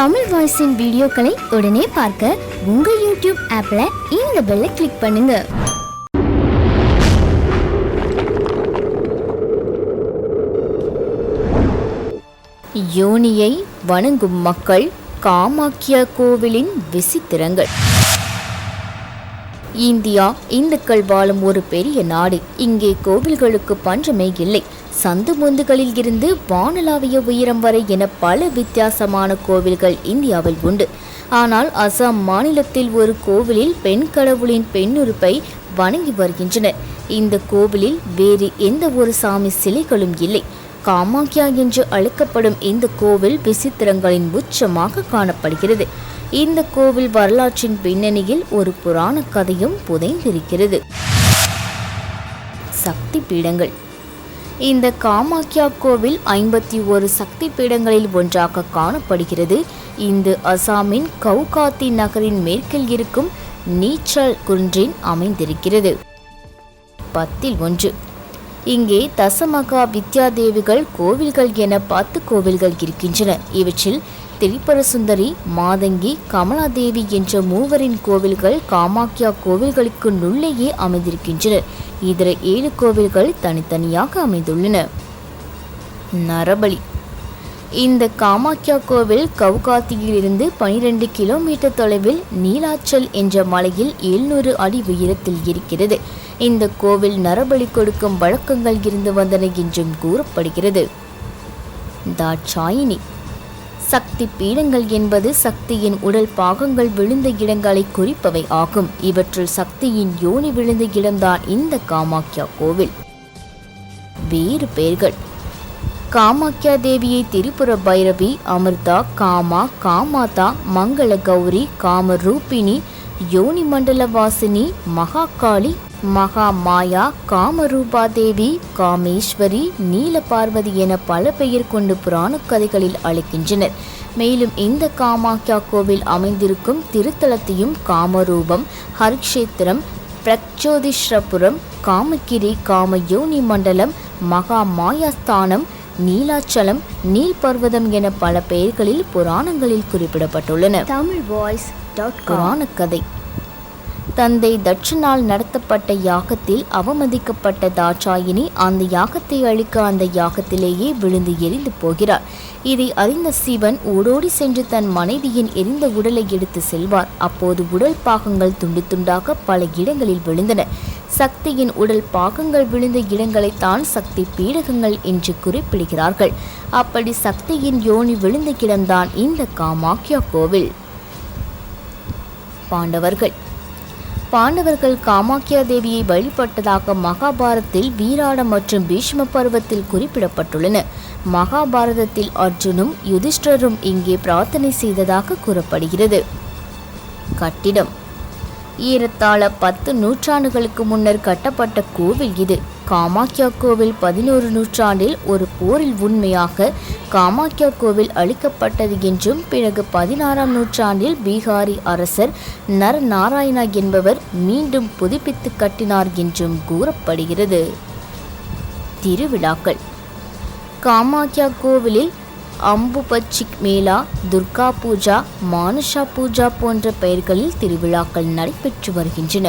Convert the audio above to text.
தமிழ் வாய்ஸின் வீடியோக்களை உடனே பார்க்க உங்கள் யூடியூப் ஆப்பில் இந்த பெல்லை கிளிக் பண்ணுங்க. யோனியை வணங்கும் மக்கள் காமாக்கியா கோவிலின் விசித்திரங்கள். இந்தியா இந்துக்கள் வாழும் ஒரு பெரிய நாடு. இங்கே கோவில்களுக்கு பஞ்சமே இல்லை. சந்து முந்துகளில் இருந்து வானளாவிய உயரம் வரை என பல வித்தியாசமான கோவில்கள் இந்தியாவில் உண்டு. ஆனால் அசாம் மாநிலத்தில் ஒரு கோவிலில் பெண் கடவுளின் பெண்ணுறுப்பை வணங்கி வருகின்றனர். இந்த கோவிலில் வேறு எந்த ஒரு சாமி சிலைகளும் இல்லை. காமாக்கியா என்று அழைக்கப்படும் இந்த கோவில் விசித்திரங்களின் உச்சமாக காணப்படுகிறது. இந்த கோவில் வரலாற்றின் பின்னணியில் ஒரு புராண கதையும் புதைந்திருக்கிறது. சக்தி பீடங்கள் இந்த காமாக்கியா கோவில் ஐம்பத்தி ஒரு சக்தி பீடங்களில் ஒன்றாக காணப்படுகிறது. இந்த அசாமின் கவுகாத்தி நகரின் மேற்கில் இருக்கும் நீச்சல் குன்றின் அமைந்திருக்கிறது. பத்தில் ஒன்று. இங்கே தசமகா வித்யாதேவிகள் கோவில்கள் என பத்து கோவில்கள் இருக்கின்றன. இவற்றில் திரிபுரசுந்தரி மாதங்கி கமலாதேவி என்ற மூவரின் கோவில்கள் காமாக்கியா கோவில்களுக்கு நுள்ளேயே அமைந்திருக்கின்றன. இதர ஏழு கோவில்கள் தனித்தனியாக அமைந்துள்ளன. நரபலி. இந்த காமாக்கியா கோவில் கவுகாத்தியிலிருந்து பனிரெண்டு கிலோமீட்டர் தொலைவில் நீலாச்சல் என்ற மலையில் எழுநூறு அடி உயரத்தில் இருக்கிறது. இந்த கோவில் நரபலி கொடுக்கும் வழக்கங்கள் இருந்து வந்தன என்றும் கூறப்படுகிறது. தாட்சாயினி. சக்தி பீடங்கள் என்பது சக்தியின் உடல் பாகங்கள் விழுந்த இடங்களை குறிப்பவை ஆகும். இவற்றில் சக்தியின் யோனி விழுந்த இடம்தான் இந்த காமாக்கியா கோவில். வேறு பெயர்கள். காமாக்கியா தேவியை திரிபுர பைரவி அமிர்தா காமா காமாதா மங்கள கௌரி காமரூபிணி யோனி மண்டல வாசினி மகாகாளி மகா மாயா காமரூபா தேவி காமேஸ்வரி நீல பார்வதி என பல பெயர் கொண்டு புராண கதைகளில் அழைக்கின்றனர். மேலும் இந்த காமாக்கியா கோவில் அமைந்திருக்கும் திருத்தலத்தையும் காமரூபம் ஹரிக்ஷேத்திரம் பிரச்சோதிஷ்ரபுரம் காமகிரி காமயோனி மண்டலம் மகா மாயாஸ்தானம் நீலாச்சலம் நீல் பர்வதம் என பல பெயர்களில் புராணங்களில் குறிப்பிடப்பட்டுள்ளன. தமிழ் வாய்ஸ் புராண கதை. தந்தை தட்சனால் நடத்தப்பட்ட யாகத்தில் அவமதிக்கப்பட்ட தாட்சாயினி அந்த யாகத்தை அழிக்க அந்த யாகத்திலேயே விழுந்து எரிந்து போகிறார் இதை அறிந்த சிவன் ஓடோடி சென்று தன் மனைவியின் எரிந்த உடலை எடுத்து செல்வார். அப்போது உடல் பாகங்கள் துண்டு துண்டாக பல இடங்களில் விழுந்தன. சக்தியின் உடல் பாகங்கள் விழுந்த இடங்களைத்தான் சக்தி பீடகங்கள் என்று குறிப்பிடுகிறார்கள். அப்படி சக்தியின் யோனி விழுந்த கிடந்தான் இந்த காமாக்கியா கோவில். பாண்டவர்கள் பாண்டவர்கள் காமாக்கியா தேவியை வழிபட்டதாக மகாபாரதத்தில் வீராட மற்றும் பீஷ்ம பருவத்தில் குறிப்பிடப்பட்டுள்ளன. மகாபாரதத்தில் அர்ஜுனும் யுதிஷ்டரும் இங்கே பிரார்த்தனை செய்ததாக கூறப்படுகிறது. கட்டிடம். ஏறத்தாழ பத்து நூற்றாண்டுகளுக்கு முன்னர் கட்டப்பட்ட கோவில் இது. காமாக்கியா கோவில் பதினோரு நூற்றாண்டில் ஒரு போரில் உண்மையாக காமாக்கியா கோவில் அளிக்கப்பட்டது என்றும் பிறகு பதினாறாம் நூற்றாண்டில் பீகாரி அரசர் நர நாராயணா என்பவர் மீண்டும் புதுப்பித்து கட்டினார் என்றும் கூறப்படுகிறது. திருவிழாக்கள். காமாக்கியா கோவிலில் அம்புபச்சிக் மேளா துர்கா பூஜா மானுஷா பூஜா போன்ற பெயர்களில் திருவிழாக்கள் நடைபெற்று வருகின்றன.